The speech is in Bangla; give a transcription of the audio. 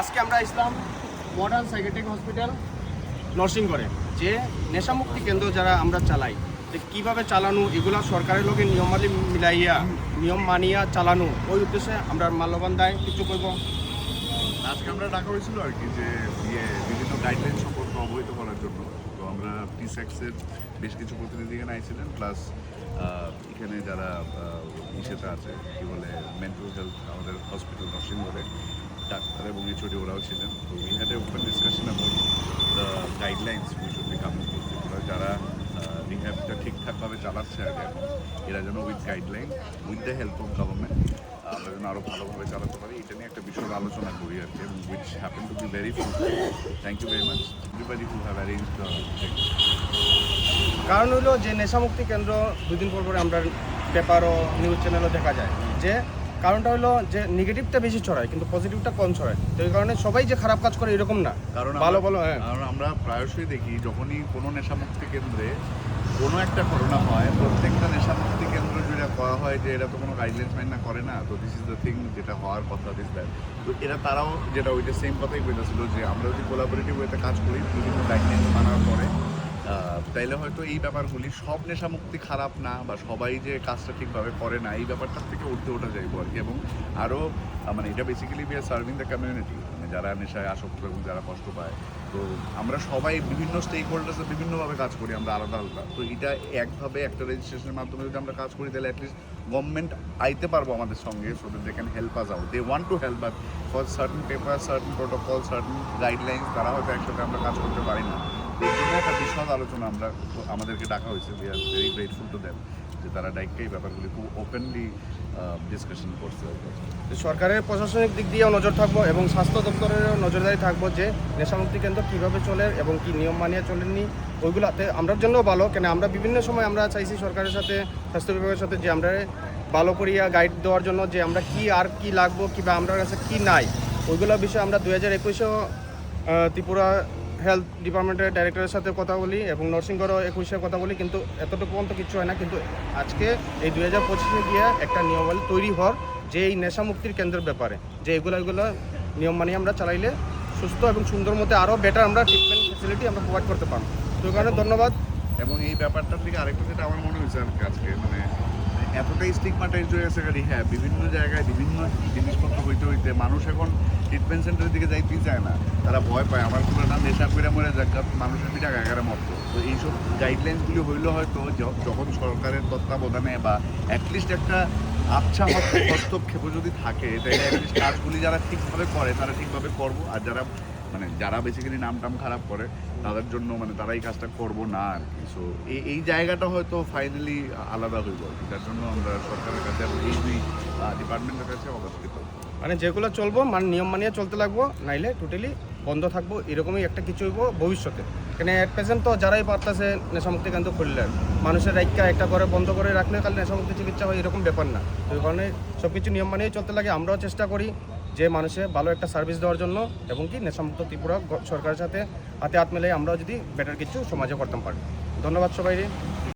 আজকে আমরা ইসলাম মডার্ন সাইকেট্রিক হসপিটাল নরসিংগড়ে যে নেশামুক্তি কেন্দ্র যারা আমরা চালাই, যে কীভাবে চালানো, এগুলা সরকারের লোকে নিয়মালি মিলাইয়া, নিয়ম মানিয়া চালানো, ওই উদ্দেশ্যে আমরা মাল্যবান দায় কিছু করব। আজকে আমরা ডাকা হয়েছিল আর কি যে ইয়ে বিভিন্ন গাইডলাইন সম্পর্কে অবহিত করার জন্য। তো আমরা টিস্যাক্সের বেশ কিছু প্রতিনিধি এখানে আইছিলেন প্লাস এখানে যারা ইসেতে আছে, কি বলে মেন্টাল হেলথ আমাদের হসপিটাল নরসিংগড়ে ডাক্তার এবং এইচওডি ওরাও ছিলেন। তো we had a open discussion about the guidelines we should be coming ওরা যারা রিহ্যাবটা ঠিকঠাকভাবে চালাচ্ছে এখন, এরা যেন with guideline with the help of government আমরা যেন আরও ভালোভাবে চালাতে পারি। এটা নিয়ে একটা বিষয় আলোচনা করি আর কি, এবং which happen to be very fruitful thank you very much everybody who have arrange কারণ হলো যে নেশামুক্তি কেন্দ্র দুদিন পর পরে আমরা পেপার ও নিউজ চ্যানেলও দেখা যায় যে কারণটা হলো যে নেগেটিভটা বেশি ছড়ায় কিন্তু পজিটিভটা কম ছড়ায়। তো এই কারণে সবাই যে খারাপ কাজ করে এরকম না। কারণ ভালো ভালো হ্যাঁ। কারণ আমরা প্রায়শই দেখি যখনই কোনো নেশামুক্তি কেন্দ্রে কোনো একটা ঘটনা হয় প্রত্যেকটা নেশামুক্তি কেন্দ্র যেটা করা হয় যে এরা তো কোনো গাইডলাইন্স মাইন না করে না তো দিস ইজ দ্য থিং যেটা হওয়ার কথা দিস দ্যাট তো এরা তারাও যেটা ওইটা সেম কথাই বলেছিল যে আমরা যদি কোলাবোরেটিভ ওয়েতে কাজ করি বিভিন্ন গাইডলাইন্স মানার পরে তাইলে হয়তো এই ব্যাপারগুলি সব নেশামুক্তি খারাপ না বা সবাই যে কাজটা ঠিকভাবে করে না, এই ব্যাপারটার থেকে উঠতে ওঠা যাইব আর কি এবং আরও মানে এটা basically we are serving the community মানে যারা নেশায় আসক্ত এবং যারা কষ্ট পায়। তো আমরা সবাই বিভিন্ন স্টেক হোল্ডার্সে বিভিন্নভাবে কাজ করি, আমরা আলাদা আলাদা। তো এটা একভাবে একটা রেজিস্ট্রেশনের মাধ্যমে যদি আমরা কাজ করি, তাহলে অ্যাটলিস্ট গভর্নমেন্ট আইতে পারব আমাদের সঙ্গে so that they can help us out they want to help but for certain paper certain protocol certain guidelines তারা হয়তো একসাথে আমরা কাজ করতে পারি না। একটা বিশদ আলোচনা আমরা আমাদেরকে ডাকা হয়েছে। We are very grateful to যে তারা ডাইককে এই ব্যাপারগুলি খুব ওপেনলি ডিসকাশন করছে। সরকারের প্রশাসনিক দিক দিয়েও নজর থাকব এবং স্বাস্থ্য দপ্তরেরও নজরদারি থাকব যে নেশামুক্তি কেন্দ্র কীভাবে চলে এবং কি নিয়ম মানিয়ে চলেননি, ওইগুলোতে আমরার জন্য ভালো। কেন আমরা বিভিন্ন সময় আমরা চাইছি সরকারের সাথে, স্বাস্থ্য বিভাগের সাথে যে আমরা ভালো করিয়া গাইড দেওয়ার জন্য যে আমরা কি আর কি লাগবো, কিংবা আমরা কাছে কি নাই, ওইগুলো বিষয়ে আমরা দু হাজার একুশেও ত্রিপুরা হেলথ ডিপার্টমেন্টের ডাইরেক্টরের সাথে কথা বলি এবং নরসিংগড়ও একুশে কথা বলি, কিন্তু এতটুকু পর্যন্ত কিছু হয় না। কিন্তু আজকে এই দুই হাজার পঁচিশে গিয়ে একটা নিয়মাবলী তৈরি হওয়ার যে এই নেশামুক্তির কেন্দ্রের ব্যাপারে, যে এগুলো এগুলো নিয়ম মানিয়ে আমরা চালাইলে সুস্থ এবং সুন্দর মতে আরও বেটার আমরা ট্রিটমেন্ট ফেসিলিটি আমরা প্রোভাইড করতে পারব। তো কারণে ধন্যবাদ। এবং এই ব্যাপারটার দিকে আরেকটা যেটা আমার মনে হয়েছে আজকে মানে এতটাই স্টিগমাটাইজ হয়ে গেছে হ্যাঁ বিভিন্ন জায়গায় বিভিন্ন জিনিসপত্র হইতে মানুষ এখন ট্রিটমেন্ট সেন্টারের দিকে যাইতেই চায় না। তারা ভয় পায়। আমার কোনো না নেশা করে মরে যাক মানুষের পিঠা গাগারে মতো। তো এইসব গাইডলাইন্সগুলি হইলে হয়তো যখন সরকারের তত্ত্বাবধানে বা অ্যাটলিস্ট একটা আচ্ছা হস্তক্ষেপ যদি থাকে, তাহলে অ্যাটলিস্ট কাজগুলি যারা ঠিকভাবে করে, তারা ঠিকভাবে করব। আর যারা মানে যারা বেসিক্যালি নাম টাম খারাপ করে, তাদের জন্য মানে তারা এই কাজটা করব না আর কি। সো এই এই জায়গাটা হয়তো ফাইনালি আলাদা আর কি। যার জন্য আমরা সরকারের কাছে এই দুই ডিপার্টমেন্টের কাছে অবস্থিত। মানে যেগুলো চলবো মানে নিয়ম মানিয়ে চলতে লাগবো, নাইলে টোটালি বন্ধ থাকব, এরকমই একটা কিছু হইব ভবিষ্যতে। কেন এট প্রেজেন্ট তো যারাই পারতেছে নেশামুক্তি কেন্দ্র খুললেন মানুষের রাইকা একটা করে বন্ধ করে রাখলে কাল নেশামুক্তি চিকিৎসা হয় এরকম ব্যাপার না। তো কারণে সব কিছু নিয়ম মানিয়ে চলতে লাগে, আমরাও চেষ্টা করি যে মানুষে ভালো একটা সার্ভিস দেওয়ার জন্য, এবং কি নেশামুক্ত ত্রিপুরা সরকারের সাথে হাতে হাত মেলে আমরাও যদি বেটার কিছু সমাজে করতাম পারি। ধন্যবাদ সবাই